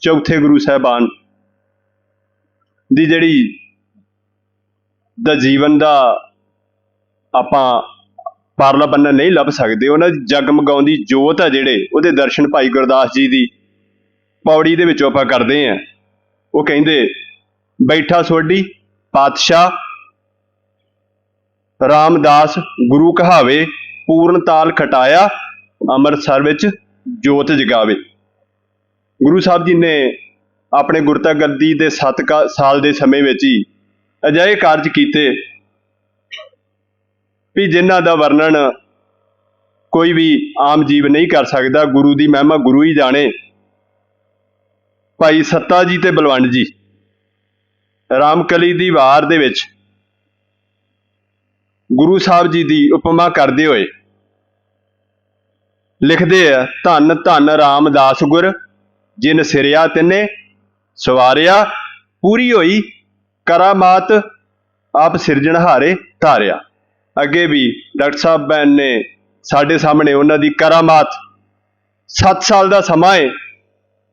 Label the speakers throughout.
Speaker 1: ਚੌਥੇ ਗੁਰੂ ਸਾਹਿਬਾਨ ਦੀ ਜਿਹੜੀ ਦਾ ਜੀਵਨ ਦਾ ਆਪਾਂ ਪਾਰਲਾ ਬੰਨਾ ਨਹੀਂ ਲੱਭ ਸਕਦੇ, ਉਹਨਾਂ ਦੀ ਜਗਮਗਾਉਂਦੀ ਜੋਤ ਆ ਜਿਹੜੇ, ਉਹਦੇ ਦਰਸ਼ਨ ਭਾਈ ਗੁਰਦਾਸ ਜੀ ਦੀ ਪੌੜੀ ਦੇ ਵਿੱਚੋਂ ਆਪਾਂ ਕਰਦੇ ਆਂ ਉਹ ਕਹਿੰਦੇ, ਬੈਠਾ ਸੋਢੀ, ਪਾਤਸ਼ਾਹ, ਰਾਮਦਾਸ ਗੁਰੂ ਕਹਾਵੇ, ਪੂਰਨ ਤਾਲ ਖਟਾਇਆ, ਅੰਮ੍ਰਿਤਸਰ ਵਿੱਚ ਜੋਤ ਜਗਾਵੇ। ਗੁਰੂ ਸਾਹਿਬ ਜੀ ਨੇ ਆਪਣੇ ਗੁਰਤਾ ਗੱਦੀ ਦੇ 7 ਸਾਲ ਦੇ ਸਮੇਂ ਵਿੱਚ ਹੀ ਅਜਿਹੇ ਕਾਰਜ ਕੀਤੇ ਵੀ ਜਿਨ੍ਹਾਂ ਦਾ ਵਰਣਨ ਕੋਈ ਵੀ ਆਮ ਜੀਵ ਨਹੀਂ ਕਰ ਸਕਦਾ। ਗੁਰੂ ਦੀ ਮਹਿਮਾ ਗੁਰੂ ਹੀ ਜਾਣੇ। ਭਾਈ ਸੱਤਾ ਜੀ ਤੇ ਬਲਵੰਡ ਜੀ, ਰਾਮਕਲੀ ਦੀ ਵਾਰ ਦੇ ਵਿੱਚ ਗੁਰੂ ਸਾਹਿਬ ਜੀ ਦੀ ਉਪਮਾ ਕਰਦੇ ਹੋਏ ਲਿਖਦੇ ਆ ਧੰਨ ਧੰਨ ਰਾਮਦਾਸ ਗੁਰ ਜਿਨ ਸਿਰਿਆ ਤਿੰਨੇ ਸਵਾਰਿਆ, ਪੂਰੀ ਹੋਈ ਕਰਾਮਾਤ ਆਪ ਸਿਰਜਣਹਾਰੇ ਧਾਰਿਆ। ਅੱਗੇ ਵੀ ਡਾਕਟਰ ਸਾਹਿਬ ਬੈਨ ਨੇ ਸਾਡੇ ਸਾਹਮਣੇ ਉਹਨਾਂ ਦੀ ਕਰਾਮਾਤ 7 ਸਾਲ ਦਾ ਸਮਾਂ ਹੈ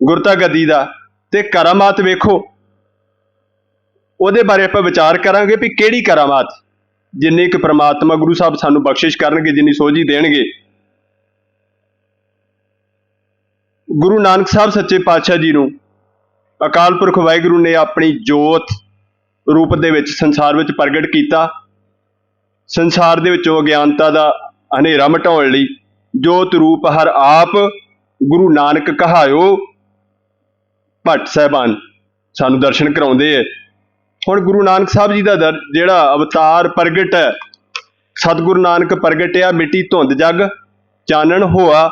Speaker 1: ਗੁਰਤਾ ਗੱਦੀ ਦਾ ਤੇ ਕਰਾਮਾਤ ਵੇਖੋ, ਉਹਦੇ ਬਾਰੇ ਆਪਾਂ ਵਿਚਾਰ ਕਰਾਂਗੇ ਵੀ ਕਿਹੜੀ ਕਰਾਮਾਤ ਜਿੰਨੀ ਕਿ ਪ੍ਰਮਾਤਮਾ ਗੁਰੂ ਸਾਹਿਬ ਸਾਨੂੰ ਬਖਸ਼ਿਸ਼ ਕਰਨਗੇ, ਜਿੰਨੀ ਸੋਝੀ ਦੇਣਗੇ ਗੁਰੂ ਨਾਨਕ ਸਾਹਿਬ ਸੱਚੇ ਪਾਤਸ਼ਾਹ ਜੀ ਨੂੰ ਅਕਾਲ ਪੁਰਖ ਵਾਹਿਗੁਰੂ ਨੇ ਆਪਣੀ ਜੋਤ ਰੂਪ ਦੇ ਵਿੱਚ ਸੰਸਾਰ ਵਿੱਚ ਪ੍ਰਗਟ ਕੀਤਾ। ਸੰਸਾਰ ਦੇ ਵਿੱਚੋਂ ਅਗਿਆਨਤਾ ਦਾ ਹਨੇਰਾ ਮਟਾਉਣ ਲਈ ਜੋਤ ਰੂਪ ਹਰ ਆਪ ਗੁਰੂ ਨਾਨਕ ਕਹਾਇਓ ਭੱਟ ਸਾਹਿਬਾਨ ਸਾਨੂੰ ਦਰਸ਼ਨ ਕਰਾਉਂਦੇ ਐ। ਹੁਣ ਗੁਰੂ ਨਾਨਕ ਸਾਹਿਬ ਜੀ ਦਾ ਦਰ- ਜਿਹੜਾ ਅਵਤਾਰ ਪ੍ਰਗਟ ਹੈ, ਸਤਿਗੁਰੂ ਨਾਨਕ ਪ੍ਰਗਟਿਆ ਮਿੱਟੀ ਧੁੰਦ ਜਗ, ਚਾਨਣ ਹੋਆ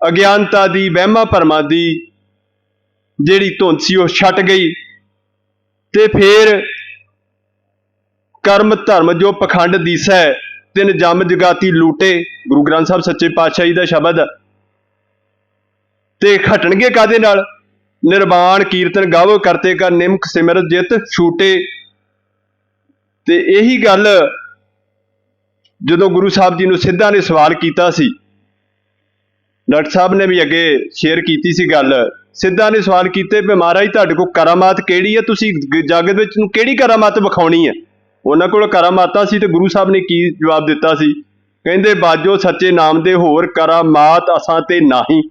Speaker 1: ਅਗਿਆਨਤਾ ਦੀ, ਵਹਿਮਾ ਭਰਮਾਂ ਦੀ ਜਿਹੜੀ ਧੁੰਦ ਸੀ, ਉਹ ਛੱਟ ਗਈ ਤੇ ਫੇਰ ਕਰਮ ਧਰਮ ਜੋ ਪਖੰਡ ਦੀਸੈ ਤਿੰਨ ਜਮ ਜਗਾਤੀ ਲੂਟੇ, ਗੁਰੂ ਗ੍ਰੰਥ ਸਾਹਿਬ ਸੱਚੇ ਪਾਤਸ਼ਾਹ ਜੀ ਦਾ ਸ਼ਬਦ, ਤੇ ਖਟਣਗੇ ਕਾਦੇ ਨਾਲ? ਨਿਰਵਾਣ, ਕੀਰਤਨ, ਗਾਵੋ, ਕਰਤੇ ਕਾ ਨਿਮਕ ਸਿਮਰਤ ਜਿਤ, ਛੂਟੇ। ਤੇ ਇਹੀ ਗੱਲ ਜਦੋਂ ਗੁਰੂ ਸਾਹਿਬ ਜੀ ਨੂੰ ਸਿੱਧਾ ਨੇ ਸਵਾਲ ਕੀਤਾ ਸੀ ਡਾਕਟਰ ਸਾਹਿਬ ਨੇ ਵੀ ਅੱਗੇ ਸ਼ੇਅਰ ਕੀਤੀ ਸੀ ਗੱਲ। ਸਿੱਧਾ ਨੇ ਸਵਾਲ ਕੀਤੇ ਵੀ ਮਹਾਰਾਜ, ਤੁਹਾਡੇ ਕੋਲ ਕਰਾਮਾਤ ਕਿਹੜੀ ਹੈ? ਤੁਸੀਂ ਗ- ਜਗਤ ਵਿੱਚ ਨੂੰ ਕਿਹੜੀ ਕਰਾਮਾਤ ਵਿਖਾਉਣੀ ਹੈ? ਉਹਨਾਂ ਕੋਲ ਕਰਾਮਾਤਾਂ ਸੀ ਤੇ ਗੁਰੂ ਸਾਹਿਬ ਨੇ ਕੀ ਜਵਾਬ ਦਿੱਤਾ ਸੀ? ਕਹਿੰਦੇ, ਬਾਜੋ ਸੱਚੇ ਨਾਮ ਦੇ ਹੋਰ ਕਰਾਮਾਤ ਅਸਾਂ ਤੇ ਨਹੀਂ।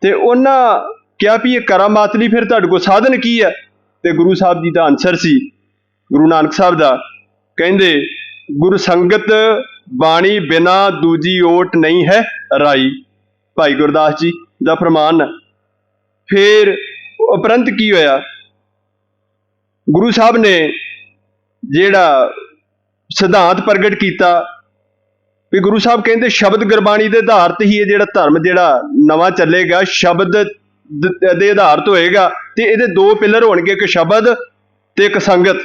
Speaker 1: ਤੇ ਉਹਨਾਂ ਕਿਹਾ ਵੀ ਇਹ ਕਰਾਮਾਤ ਲਈ ਫਿਰ ਤੁਹਾਡੇ ਕੋਲ ਸਾਧਨ ਕੀ ਹੈ? ਤੇ ਗੁਰੂ ਸਾਹਿਬ ਜੀ ਦਾ ਆਨਸਰ ਸੀ, ਗੁਰੂ ਨਾਨਕ ਸਾਹਿਬ ਦਾ। ਕਹਿੰਦੇ, ਗੁਰ ਸੰਗਤ ਬਾਣੀ ਬਿਨਾ ਦੂਜੀ ਓਟ ਨਹੀਂ ਹੈ ਰਾਈ। ਭਾਈ ਗੁਰਦਾਸ ਜੀ ਦਾ ਫਰਮਾਨ ਹੈ। ਫਿਰ ਉਪਰੰਤ ਕੀ ਹੋਇਆ? ਗੁਰੂ ਸਾਹਿਬ ਨੇ ਜਿਹੜਾ ਸਿਧਾਂਤ ਪ੍ਰਗਟ ਕੀਤਾ ਵੀ ਗੁਰੂ ਸਾਹਿਬ ਕਹਿੰਦੇ ਸ਼ਬਦ ਗੁਰਬਾਣੀ ਦੇ ਆਧਾਰ ਤੇ ਹੀ ਇਹ ਜਿਹੜਾ ਧਰਮ ਜਿਹੜਾ ਨਵਾਂ ਚੱਲੇਗਾ, ਸ਼ਬਦ ਦੇ ਆਧਾਰ ਤੋਂ ਹੋਏਗਾ ਤੇ ਇਹਦੇ ਦੋ ਪਿੱਲਰ ਹੋਣਗੇ, ਇੱਕ ਸ਼ਬਦ ਤੇ ਇੱਕ ਸੰਗਤ।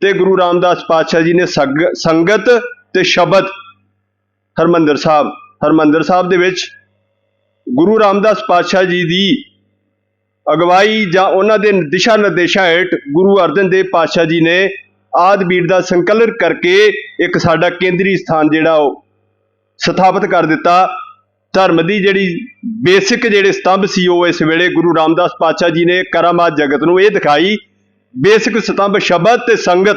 Speaker 1: ਤੇ ਗੁਰੂ ਰਾਮਦਾਸ ਪਾਤਸ਼ਾਹ ਜੀ ਨੇ ਸੰਗ- ਸੰਗਤ ਤੇ ਸ਼ਬਦ ਹਰਮੰਦਰ ਸਾਹਿਬ ਹਰਮੰਦਰ ਸਾਹਿਬ ਦੇ ਵਿੱਚ ਗੁਰੂ ਰਾਮਦਾਸ ਪਾਤਸ਼ਾਹ ਜੀ ਦੀ ਅਗਵਾਈ ਜਾਂ ਉਹਨਾਂ ਦੇ ਦਿਸ਼ਾ ਨਿਰਦੇਸ਼ਾਂ ਹੇਠ ਗੁਰੂ ਅਰਜਨ ਦੇਵ ਪਾਤਸ਼ਾਹ ਜੀ ਨੇ ਆਦ ਬੀੜ ਦਾ ਸੰਕਲਨ ਕਰਕੇ ਇੱਕ ਸਾਡਾ ਕੇਂਦਰੀ ਸਥਾਨ ਜਿਹੜਾ ਉਹ ਸਥਾਪਿਤ ਕਰ ਦਿੱਤਾ। ਧਰਮ ਦੀ ਜਿਹੜੀ ਬੇਸਿਕ ਜਿਹੜੇ ਸਤੰਭ ਸੀ ਉਹ ਇਸ ਵੇਲੇ ਗੁਰੂ ਰਾਮਦਾਸ ਪਾਤਸ਼ਾਹ ਜੀ ਨੇ ਕਰਾਮਾਤ ਜਗਤ ਨੂੰ ਇਹ ਦਿਖਾਈ। ਬੇਸਿਕ ਸਤੰਭ ਸ਼ਬਦ ਤੇ ਸੰਗਤ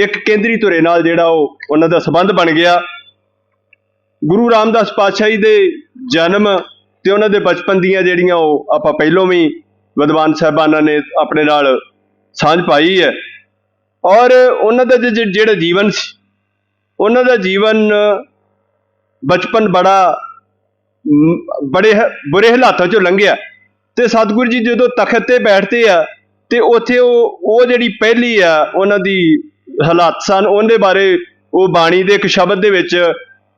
Speaker 1: ਇੱਕ ਕੇਂਦਰੀ ਧੁਰੇ ਨਾਲ ਜਿਹੜਾ ਉਹ ਉਹਨਾਂ ਦਾ ਸੰਬੰਧ ਬਣ ਗਿਆ। ਗੁਰੂ ਰਾਮਦਾਸ ਪਾਤਸ਼ਾਹ ਜੀ ਦੇ ਜਨਮ ਤੇ ਉਹਨਾਂ ਦੇ ਬਚਪਨ ਦੀਆਂ ਜਿਹੜੀਆਂ ਉਹ ਆਪਾਂ ਪਹਿਲੋਂ ਵੀ ਵਿਦਵਾਨ ਸਾਹਿਬਾਨਾਂ ਨੇ ਆਪਣੇ ਨਾਲ ਸਾਂਝ ਪਾਈ ਹੈ। ਔਰ ਉਹਨਾਂ ਦਾ ਜਿਹੜਾ ਜੀਵਨ ਸੀ, ਉਹਨਾਂ ਦਾ ਜੀਵਨ ਬਚਪਨ ਬੜਾ ਬੜੇ ਬੁਰੇ ਹਾਲਾਤਾਂ ਚੋਂ ਲੰਘਿਆ। ਤੇ ਸਤਿਗੁਰੂ ਜੀ ਜਦੋਂ ਤਖਤ ਤੇ ਬੈਠਦੇ ਆ, ਤੇ ਉੱਥੇ ਉਹ ਉਹ ਜਿਹੜੀ ਪਹਿਲੀ ਆ, ਉਹਨਾਂ ਦੀ ਹਾਲਾਤ ਸਨ। ਉਹਦੇ ਬਾਰੇ ਉਹ ਬਾਣੀ ਦੇ ਇੱਕ ਸ਼ਬਦ ਦੇ ਵਿੱਚ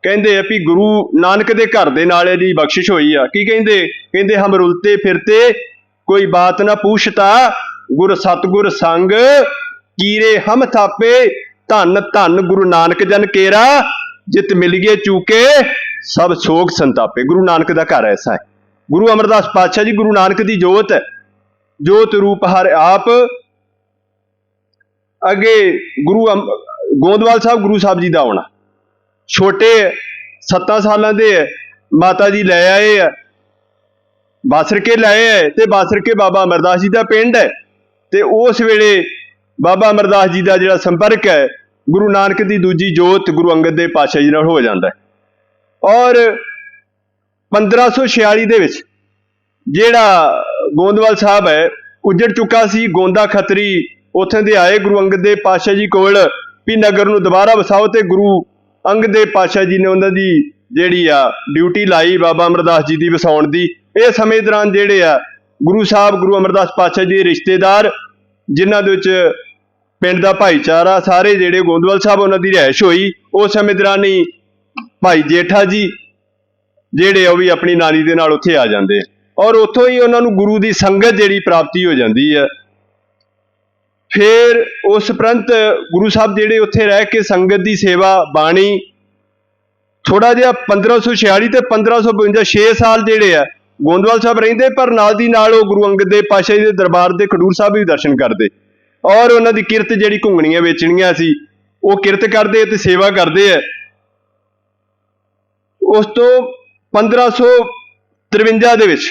Speaker 1: ਕਹਿੰਦੇ ਆ ਵੀ ਗੁਰੂ ਨਾਨਕ ਦੇ ਘਰ ਦੇ ਨਾਲ ਇਹਦੀ ਬਖਸ਼ਿਸ਼ ਹੋਈ ਆ। ਕੀ ਕਹਿੰਦੇ? ਕਹਿੰਦੇ, ਹਮ ਰੁਲਤੇ ਫਿਰਤੇ, ਕੋਈ ਬਾਤ ਨਾ ਪੁੱਛਤਾ ਗੁਰ ਸਤਗੁਰ ਸੰਗ ਕੀਰੇ ਹਮ ਥਾਪੇ, ਧੰਨ ਧੰਨ ਗੁਰੂ ਨਾਨਕ ਜਨ ਕੇਰਾ, ਜਿਤ ਮਿਲ ਗਏ ਚੂਕੇ, ਸਭ ਸੋਗ ਸੰਤਾਪੇ। ਗੁਰੂ ਨਾਨਕ ਦਾ ਘਰ ਐਸਾ ਹੈ। ਗੁਰੂ ਅਮਰਦਾਸ ਪਾਤਸ਼ਾਹ ਜੀ, ਗੁਰੂ ਨਾਨਕ ਦੀ ਜੋਤ ਹੈ। ਜੋਤ ਰੂਪ ਹਰ ਆਪ ਅੱਗੇ ਗੁਰੂ ਅਮ- ਗੋਂਦਵਾਲ ਸਾਹਿਬ ਗੁਰੂ ਸਾਹਿਬ ਜੀ ਦਾ ਆਉਣਾ। ਛੋਟੇ 7 ਸਾਲਾਂ ਦੇ ਮਾਤਾ ਜੀ ਲੈ ਆਏ ਆ। ਬਾਸਰ ਕੇ ਲਾਏ ਹੈ ਤੇ ਬਾਸਰ ਕੇ ਬਾਬਾ ਅਮਰਦਾਸ ਜੀ ਦਾ ਪਿੰਡ ਹੈ। ਤੇ ਉਸ ਵੇਲੇ ਬਾਬਾ ਅਮਰਦਾਸ ਜੀ ਦਾ ਜਿਹੜਾ ਸੰਪਰਕ ਹੈ, ਗੁਰੂ ਨਾਨਕ ਦੀ ਦੂਜੀ ਜੋਤ ਗੁਰੂ ਅੰਗਦ ਦੇ ਪਾਤਸ਼ਾਹ ਜੀ ਨਾਲ ਹੋ ਜਾਂਦਾ ਹੈ। ਔਰ 1546 ਦੇ ਵਿੱਚ ਜਿਹੜਾ ਗੋਂਦਵਾਲ ਸਾਹਿਬ ਹੈ, ਉੱਜੜ ਚੁੱਕਾ ਸੀ। ਗੋਂਦਾ ਖੱਤਰੀ ਉੱਥੇ ਦੇ ਆਏ ਗੁਰੂ ਅੰਗਦ ਦੇਵ ਪਾਤਸ਼ਾਹ ਜੀ ਕੋਲ ਵੀ ਨਗਰ ਨੂੰ ਦੁਬਾਰਾ ਵਸਾਓ ਤੇ ਗੁਰੂ ਅੰਗਦ ਦੇਵ ਪਾਤਸ਼ਾਹ ਜੀ ਨੇ ਉਹਨਾਂ ਦੀ ਜਿਹੜੀ ਆ ਡਿਊਟੀ ਲਾਈ ਬਾਬਾ ਅਮਰਦਾਸ ਜੀ ਦੀ ਵਸਾਉਣ ਦੀ। ਇਹ ਸਮੇਂ ਦੌਰਾਨ ਜਿਹੜੇ ਆ ਗੁਰੂ ਸਾਹਿਬ, ਗੁਰੂ ਅਮਰਦਾਸ ਪਾਤਸ਼ਾਹ ਜੀ ਦੇ ਰਿਸ਼ਤੇਦਾਰ, ਜਿਨ੍ਹਾਂ ਦੇ ਵਿੱਚ ਪਿੰਡ ਦਾ ਭਾਈਚਾਰਾ, ਸਾਰੇ ਜਿਹੜੇ ਗੋਂਦਵਾਲ ਸਾਹਿਬ ਉਹਨਾਂ ਦੀ ਰਿਹਾਇਸ਼ ਹੋਈ ਉਸ ਸਮੇਂ ਦੌਰਾਨ ਹੀ ਭਾਈ ਜੇਠਾ ਜੀ ਜਿਹੜੇ ਉਹ ਵੀ ਆਪਣੀ ਨਾਨੀ ਦੇ ਨਾਲ ਉੱਥੇ ਆ ਜਾਂਦੇ। ਔਰ ਉੱਥੋਂ ਹੀ ਉਹਨਾਂ ਨੂੰ ਗੁਰੂ ਦੀ ਸੰਗਤ ਜਿਹੜੀ ਪ੍ਰਾਪਤੀ ਹੋ ਜਾਂਦੀ ਹੈ ਫਿਰ ਉਸ ਉਪਰੰਤ ਗੁਰੂ ਸਾਹਿਬ ਜਿਹੜੇ ਉੱਥੇ ਰਹਿ ਕੇ ਸੰਗਤ ਦੀ ਸੇਵਾ ਬਾਣੀ ਥੋੜਾ ਜਿਹਾ 1546 ਤੇ 1552 6 ਸਾਲ ਜਿਹੜੇ ਆ ਗੋਂਦਵਾਲ ਸਾਹਿਬ ਰਹਿੰਦੇ, ਪਰ ਨਾਲ ਦੀ ਨਾਲ ਉਹ ਗੁਰੂ ਅੰਗਦ ਦੇਵ ਪਾਤਸ਼ਾਹ ਜੀ ਦੇ ਦਰਬਾਰ ਦੇ ਖਡੂਰ ਸਾਹਿਬ ਵੀ ਦਰਸ਼ਨ ਕਰਦੇ ਔਰ ਉਹਨਾਂ ਦੀ ਕਿਰਤ ਜਿਹੜੀ ਘੁੰਗਣੀਆਂ ਵੇਚਣੀਆਂ ਸੀ, ਉਹ ਕਿਰਤ ਕਰਦੇ ਤੇ ਸੇਵਾ ਕਰਦੇ ਆ। ਉਸ ਤੋਂ 1553 ਦੇ ਵਿੱਚ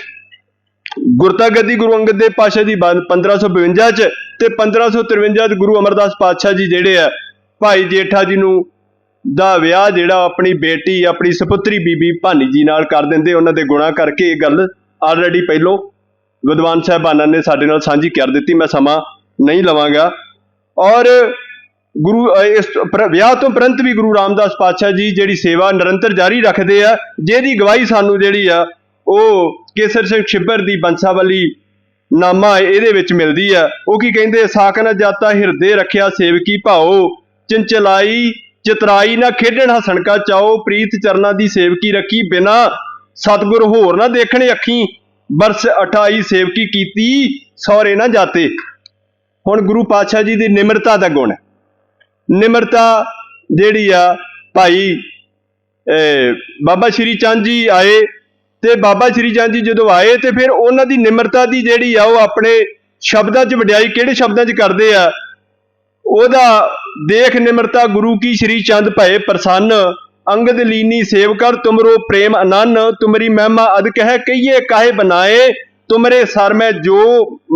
Speaker 1: ਗੁਰਤਾ ਗੱਦੀ ਗੁਰੂ ਅੰਗਦ ਦੇਵ ਪਾਤਸ਼ਾਹ ਦੀ ਬੰਦ 1552 ਚ ਤੇ 1553 ਚ ਗੁਰੂ ਅਮਰਦਾਸ ਪਾਤਸ਼ਾਹ ਜੀ ਜਿਹੜੇ ਆ, ਭਾਈ ਜੇਠਾ ਜੀ ਨੂੰ ਦਾ ਵਿਆਹ ਜਿਹੜਾ ਆਪਣੀ ਬੇਟੀ, ਆਪਣੀ ਸੁਪੁੱਤਰੀ ਬੀਬੀ ਭਾਨੀ ਜੀ ਨਾਲ ਕਰ ਦਿੰਦੇ, ਉਹਨਾਂ ਦੇ ਗੁਣਾ ਕਰਕੇ ਇਹ ਗੱਲ ਆਲਰੇਡੀ ਪਹਿਲੋਂ ਵਿਦਵਾਨ ਸਾਹਿਬਾਨਾਂ ਨੇ ਸਾਡੇ ਨਾਲ ਸਾਂਝੀ ਕਰ ਦਿੱਤੀ, ਮੈਂ ਸਮਾਂ ਨਹੀਂ ਲਵਾਂਗਾ। ਔਰ ਗੁਰੂ ਇਸ ਤੋਂ ਵਿਆਹ ਤੋਂ ਪ੍ਰੰਤ ਵੀ ਗੁਰੂ ਰਾਮਦਾਸ ਪਾਤਸ਼ਾਹ ਜੀ ਜਿਹੜੀ ਸੇਵਾ ਨਿਰੰਤਰ ਜਾਰੀ ਰੱਖਦੇ ਆ, ਜਿਹਦੀ ਗਵਾਹੀ ਸਾਨੂੰ ਜਿਹੜੀ ਆ, ਉਹ ਕੇਸਰ ਸਿੰਘ ਛਿੱਬਰ ਦੀ ਬੰਸਾਵਲੀ ਨਾਮਾ ਇਹਦੇ ਵਿੱਚ ਮਿਲਦੀ ਆ। ਉਹ ਕੀ ਕਹਿੰਦੇ ਸਾਕਨ ਜਾਤਾ ਹਿਰਦੇ ਰੱਖਿਆ ਸੇਵਕੀ ਭਾਓ ਚੰਚਲਾਈ ਚਤਰਾਈ ਨਾ ਖੇਡਣ ਹਸਣ ਕਾ ਚਾਓ ਪ੍ਰੀਤ ਚਰਨਾਂ ਦੀ ਸੇਵਕੀ ਰੱਖੀ ਬਿਨਾ ਸਤਗੁਰ ਹੋਰ ਨਾ ਦੇਖਣੇ ਅੱਖੀ ਬਰਸ 28 ਸੇਵਕੀ ਕੀਤੀ ਸੌਰੇ ਨਾ ਜਾਤੇ। ਹੁਣ ਗੁਰੂ ਪਾਤਸ਼ਾਹ ਜੀ ਦੀ ਨਿਮਰਤਾ ਦਾ ਗੁਣ। ਨਿਮਰਤਾ ਜਿਹੜੀ ਆ ਭਾਈ ਅਹ, ਬਾਬਾ ਸ਼੍ਰੀ ਚੰਦ ਜੀ ਆਏ ਤੇ ਬਾਬਾ ਸ਼੍ਰੀ ਚੰਦ ਜੀ ਜਦੋਂ ਆਏ ਤੇ ਫਿਰ ਉਹਨਾਂ ਦੀ ਨਿਮਰਤਾ ਦੀ ਜਿਹੜੀ ਆ ਉਹ ਆਪਣੇ ਸ਼ਬਦਾਂ 'ਚ ਵਡਿਆਈ ਕਿਹੜੇ ਸ਼ਬਦਾਂ 'ਚ ਕਰਦੇ ਆ, ਉਹਦਾ ਦੇਖ ਨਿਮਰਤਾ ਗੁਰੂ ਕੀ ਸ਼੍ਰੀ ਚੰਦ ਭਏ ਪ੍ਰਸੰਨ, ਅੰਗਦ ਲੀਨੀ ਸੇਵ ਕਰ ਤੁਮਰੋ ਪ੍ਰੇਮ ਅਨੰਨ, ਤੁਮਰੀ ਮਹਿਮਾ ਅਦ ਕਹਿ ਕਈਏ ਕਾਹੇ ਬਨਾਏ, ਤੁਮਰੇ ਸਰ ਮੈਂ ਜੋ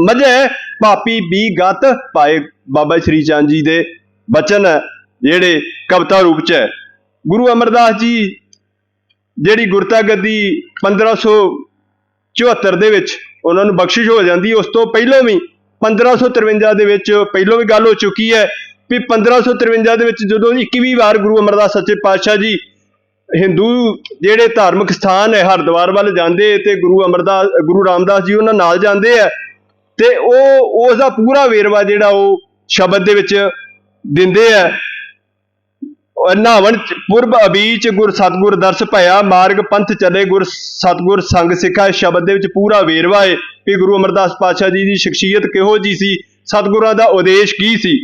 Speaker 1: ਮਜੈ ਪਾਪੀ ਬੀ ਗਤ ਪਾਏ। ਬਾਬਾ ਸ਼੍ਰੀ ਚੰਦ ਜੀ ਦੇ ਬਚਨ ਜਿਹੜੇ ਕਵਿਤਾ ਰੂਪ ਚ ਹੈ। ਗੁਰੂ ਅਮਰਦਾਸ ਜੀ ਜਿਹੜੀ ਗੁਰਤਾ ਗੱਦੀ 1574 ਦੇ ਵਿੱਚ ਉਹਨਾਂ ਨੂੰ ਬਖਸ਼ਿਸ਼ ਹੋ ਜਾਂਦੀ, ਉਸ ਤੋਂ ਪਹਿਲਾਂ ਵੀ 1553 ਦੇ ਵਿੱਚ ਪਹਿਲਾਂ ਵੀ ਗੱਲ ਹੋ ਚੁੱਕੀ ਹੈ ਵੀ 1553 ਦੇ ਵਿੱਚ ਜਦੋਂ 21ਵੀਂ ਵਾਰ ਗੁਰੂ ਅਮਰਦਾਸ ਸੱਚੇ ਪਾਤਸ਼ਾਹ ਜੀ ਹਿੰਦੂ ਜਿਹੜੇ ਧਾਰਮਿਕ ਸਥਾਨ ਹੈ ਹਰਿਦੁਆਰ ਵੱਲ ਜਾਂਦੇ ਤੇ ਗੁਰੂ ਅਮਰਦਾਸ ਗੁਰੂ ਰਾਮਦਾਸ ਜੀ ਉਹਨਾਂ ਨਾਲ ਜਾਂਦੇ ਆ ਤੇ ਉਹ, ਉਸ ਦਾ ਪੂਰਾ ਵੇਰਵਾ ਜਿਹੜਾ ਉਹ ਸ਼ਬਦ ਦੇ ਵਿੱਚ ਦਿੰਦੇ ਆ ਨਾਵਣ ਚ ਪੁਰਬ ਅਬੀਚ ਗੁਰ ਸਤਗੁਰ ਦਰਸ ਭਇਆ, ਮਾਰਗ ਪੰਥ ਚਲੇ ਗੁਰ ਸਤਗੁਰ ਸੰਗ ਸਿੱਖਾ ਸ਼ਬਦ ਦੇ ਵਿੱਚ ਪੂਰਾ ਵੇਰਵਾ ਹੈ ਕਿ ਗੁਰੂ ਅਮਰਦਾਸ ਪਾਤਸ਼ਾਹ ਜੀ ਦੀ ਸ਼ਖਸੀਅਤ ਕਿਹੋ ਜੀ ਸੀ, ਸਤਗੁਰਾਂ ਦਾ ਉਦੇਸ਼ ਕੀ ਸੀ?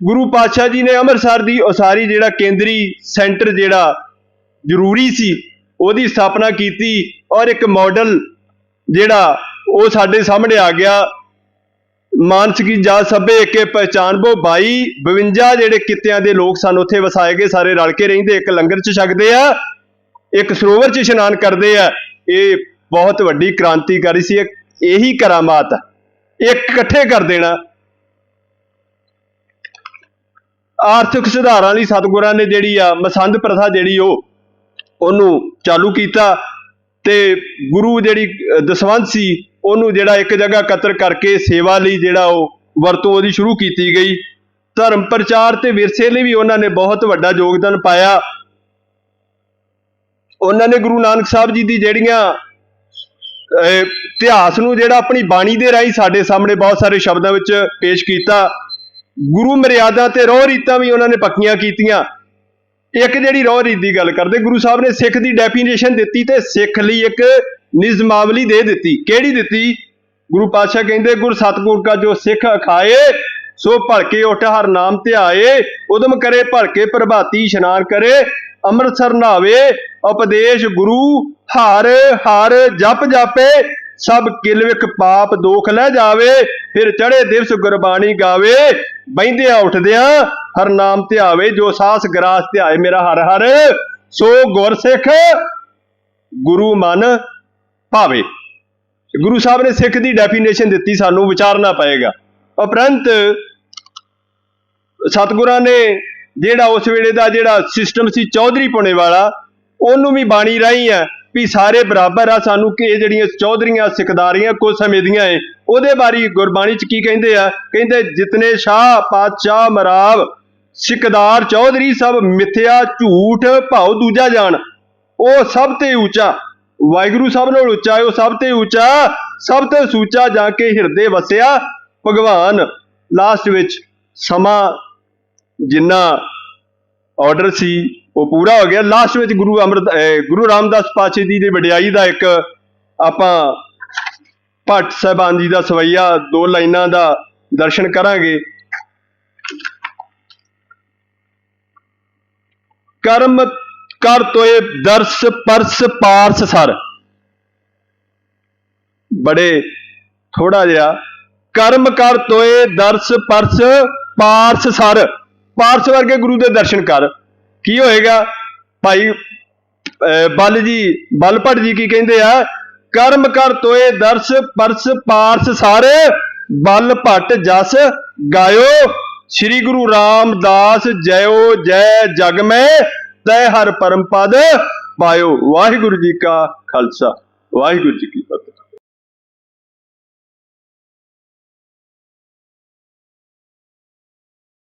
Speaker 1: ਗੁਰੂ ਪਾਤਸ਼ਾਹ ਜੀ ਨੇ ਅੰਮ੍ਰਿਤਸਰ ਦੀ ਉਸਾਰੀ ਜਿਹੜਾ ਕੇਂਦਰੀ ਸੈਂਟਰ ਜਿਹੜਾ ਜ਼ਰੂਰੀ ਸੀ, ਉਹਦੀ ਸਥਾਪਨਾ ਕੀਤੀ ਔਰ ਇੱਕ ਮਾਡਲ ਜਿਹੜਾ ਉਹ ਸਾਡੇ ਸਾਹਮਣੇ ਆ ਗਿਆ। ਮਾਨਸ ਕੀ ਜਾ ਸਭੇ ਏਕੇ ਪਹਿਚਾਨ ਬੋ 22 52 ਜਿਹੜੇ ਕਿੱਤਿਆਂ ਦੇ ਲੋਕ ਸਨ, ਉੱਥੇ ਵਸਾਏ ਗਏ ਸਾਰੇ ਰਲ ਕੇ ਰਹਿੰਦੇ, ਇੱਕ ਲੰਗਰ ਚ ਛਕਦੇ ਆ, ਇੱਕ ਸਰੋਵਰ ਚ ਇਸ਼ਨਾਨ ਕਰਦੇ ਆ ਇਹ ਬਹੁਤ ਵੱਡੀ ਕ੍ਰਾਂਤੀਕਾਰੀ ਸੀ ਇਹੀ ਕਰਾਮਾਤ ਆ। ਇੱਕ ਇਕੱਠੇ ਕਰ ਦੇਣਾ ਆਰਥਿਕ ਸੁਧਾਰਾਂ ਲਈ ਸਤਿਗੁਰਾਂ ਨੇ ਜਿਹੜੀ ਆ, ਮਸੰਦ ਪ੍ਰਥਾ ਜਿਹੜੀ ਉਹ, ਉਹਨੂੰ ਚਾਲੂ ਕੀਤਾ ਤੇ ਗੁਰੂ ਜਿਹੜੀ ਦਸਵੰਤ ਸੀ ਉਹਨੂੰ ਜਿਹੜਾ ਇੱਕ ਜਗ੍ਹਾ ਇਕੱਤਰ ਕਰਕੇ ਸੇਵਾ ਲਈ ਜਿਹੜਾ ਉਹ ਵਰਤੋਂ ਉਹਦੀ ਸ਼ੁਰੂ ਕੀਤੀ ਗਈ। ਧਰਮ ਪ੍ਰਚਾਰ ਤੇ ਵਿਰਸੇ ਲਈ ਵੀ ਉਹਨਾਂ ਨੇ ਬਹੁਤ ਵੱਡਾ ਯੋਗਦਾਨ ਪਾਇਆ। ਉਹਨਾਂ ਨੇ ਗੁਰੂ ਨਾਨਕ ਸਾਹਿਬ ਜੀ ਦੀ ਜਿਹੜੀਆਂ ਇਤਿਹਾਸ ਨੂੰ ਜਿਹੜਾ ਆਪਣੀ ਬਾਣੀ ਦੇ ਰਾਹੀਂ ਸਾਡੇ ਸਾਹਮਣੇ ਬਹੁਤ ਸਾਰੇ ਸ਼ਬਦਾਂ ਵਿੱਚ ਪੇਸ਼ ਕੀਤਾ। ਗੁਰੂ ਮਰਿਆਦਾ ਤੇ ਰੋਹ ਰੀਤਾਂ ਵੀ ਉਹਨਾਂ ਨੇ ਪੱਕੀਆਂ ਕੀਤੀਆਂ। ਇੱਕ ਜਿਹੜੀ ਰੋਹ ਰੀਤ ਦੀ ਗੱਲ ਕਰਦੇ, ਗੁਰੂ ਸਾਹਿਬ ਨੇ ਸਿੱਖ ਦੀ ਡੈਫੀਨੇਸ਼ਨ ਦਿੱਤੀ ਤੇ ਸਿੱਖ ਲਈ ਇੱਕ ਨਿਜ਼ਮਾਵਲੀ ਦੇ ਦਿੱਤੀ। ਕਿਹੜੀ ਦਿੱਤੀ? ਗੁਰੂ ਪਾਤਸ਼ਾਹ ਕਹਿੰਦੇ, ਗੁਰ ਸਤਗੁਰ ਕਾ ਜੋ ਸਿੱਖ ਅਖਾਏ, ਸੋ ਭਲਕੇ ਉਠ ਹਰ ਨਾਮ ਧਿਆਏ ਉਦਮ ਕਰੇ ਭਲਕੇ ਪ੍ਰਭਾਤੀ ਇਸ਼ਨਾਨ ਕਰੇ। ਅੰਮ੍ਰਿਤਸਰ ਨਾਵੇ ਉਪਦੇਸ਼ ਗੁਰੂ, ਹਰ ਹਰ ਜਪ ਜਾਪੇ। ਸਭ ਕਿਲ ਵਿਖ ਪਾਪ ਦੋਖ ਲੈ ਜਾਵੇ। ਫਿਰ ਚੜੇ ਦਿਵਸ ਗੁਰਬਾਣੀ ਗਾਵੇ। ਬੈਂਦਿਆਂ ਉੱਠਦਿਆਂ ਹਰ ਨਾਮ ਧਿਆਵੇ ਜੋ ਸਾਸ ਗਰਾਸ ਧਿਆਏ ਮੇਰਾ ਹਰ ਹਰ, ਸੋ ਗੁਰਸਿੱਖ ਗੁਰੂ ਮਨ ਭਾਵੇ। ਗੁਰੂ ਸਾਹਿਬ ਨੇ ਸਿੱਖ ਦੀ ਡੈਫੀਨੇਸ਼ਨ ਦਿੱਤੀ, ਸਾਨੂੰ ਵਿਚਾਰਨਾ ਪਏਗਾ। ਉਪਰੰਤ ਸਤਿਗੁਰਾਂ ਨੇ ਜਿਹੜਾ ਉਸ ਵੇਲੇ ਦਾ ਜਿਹੜਾ ਸਿਸਟਮ ਸੀ ਚੌਧਰੀ ਪੁਣੇ ਵਾਲਾ, ਉਹਨੂੰ ਵੀ ਬਾਣੀ ਰਾਹੀਂ ਆ ਵੀ ਸਾਰੇ ਬਰਾਬਰ ਆ ਸਾਨੂੰ ਕਿ ਇਹ ਜਿਹੜੀਆਂ ਚੌਧਰੀਆਂ ਸਿਕਦਾਰੀਆਂ ਕੁਝ ਸਮੇਂ ਦੀਆਂ ਏ, ਉਹਦੇ ਬਾਰੇ ਗੁਰਬਾਣੀ ਚ ਕੀ ਕਹਿੰਦੇ ਆ? ਕਹਿੰਦੇ, ਜਿਤਨੇ ਸ਼ਾਹ, ਪਾਤਸ਼ਾਹ, ਮਰਾਵ ਸਿਕਦਾਰ ਚੌਧਰੀ ਸਭ ਮਿੱਥਿਆ, ਝੂਠ, ਭਾਉ, ਦੂਜਾ ਜਾਣ, ਉਹ ਸਭ ਤੇ ਉੱਚਾ। ਵਾਹਿਗੁਰੂ ਸਭ ਨਾਲੋਂ ਉੱਚਾ ਹੈ, ਉਹ ਸਭ ਤੇ ਉੱਚਾ, ਸਭ ਤੋਂ ਸੂਚਾ ਜਾ ਕੇ ਹਿਰਦੇ ਵਸਿਆ। ਭਗਵਾਨ ਲਾਸਟ ਵਿੱਚ ਸਮਾਂ ਜਿੰਨਾ ਆਰਡਰ ਸੀ, ਉਹ ਪੂਰਾ ਹੋ ਗਿਆ। ਲਾਸਟ ਵਿੱਚ ਗੁਰੂ ਅਮਰਤ ਗੁਰੂ ਰਾਮਦਾਸ ਪਾਤਸ਼ਾਹ ਜੀ ਦੀ ਵਡਿਆਈ ਦਾ ਇੱਕ ਆਪਾਂ ਭੱਟ ਸਾਹਿਬਾਨ ਜੀ ਦਾ ਸਵਈਆ, ਦੋ ਲਾਈਨਾਂ ਦਾ ਦਰਸ਼ਨ ਕਰਾਂਗੇ। ਕਰਮ ਕਰ ਤੋਏ ਦਰਸ ਪਰਸ ਪਾਰਸ ਸਰ। ਬੜੇ ਥੋੜਾ ਜਿਹਾ ਕਰਮ ਕਰ ਤੋਏ ਦਰਸ ਪਰਸ ਪਾਰਸ ਸਰ। ਪਾਰਸ ਵਰਗੇ ਗੁਰੂ ਦੇ ਦਰਸ਼ਨ ਕਰ। ਕੀ ਹੋਏਗਾ? ਭਾਈ, ਅਹ, ਬਲ ਜੀ, ਬਲ ਭੱਟ ਜੀ ਕੀ ਕਹਿੰਦੇ ਆ? ਕਰਮ ਕਰ ਤੋਏ ਦਰਸ ਪਰਸ ਪਾਰਸ ਸਰ, ਬਲ ਭੱਟ ਜਸ ਗਾਇਓ। ਸ੍ਰੀ ਗੁਰੂ ਰਾਮਦਾਸ ਜੈਓ ਜੈ ਜਗ ਮੈਂ। ਤੈ ਹਰ ਪਰਮ ਪਦ ਪਾਇਓ। ਵਾਹਿਗੁਰੂ ਜੀ ਕਾ ਖਾਲਸਾ। ਵਾਹਿਗੁਰੂ ਜੀ ਕੀ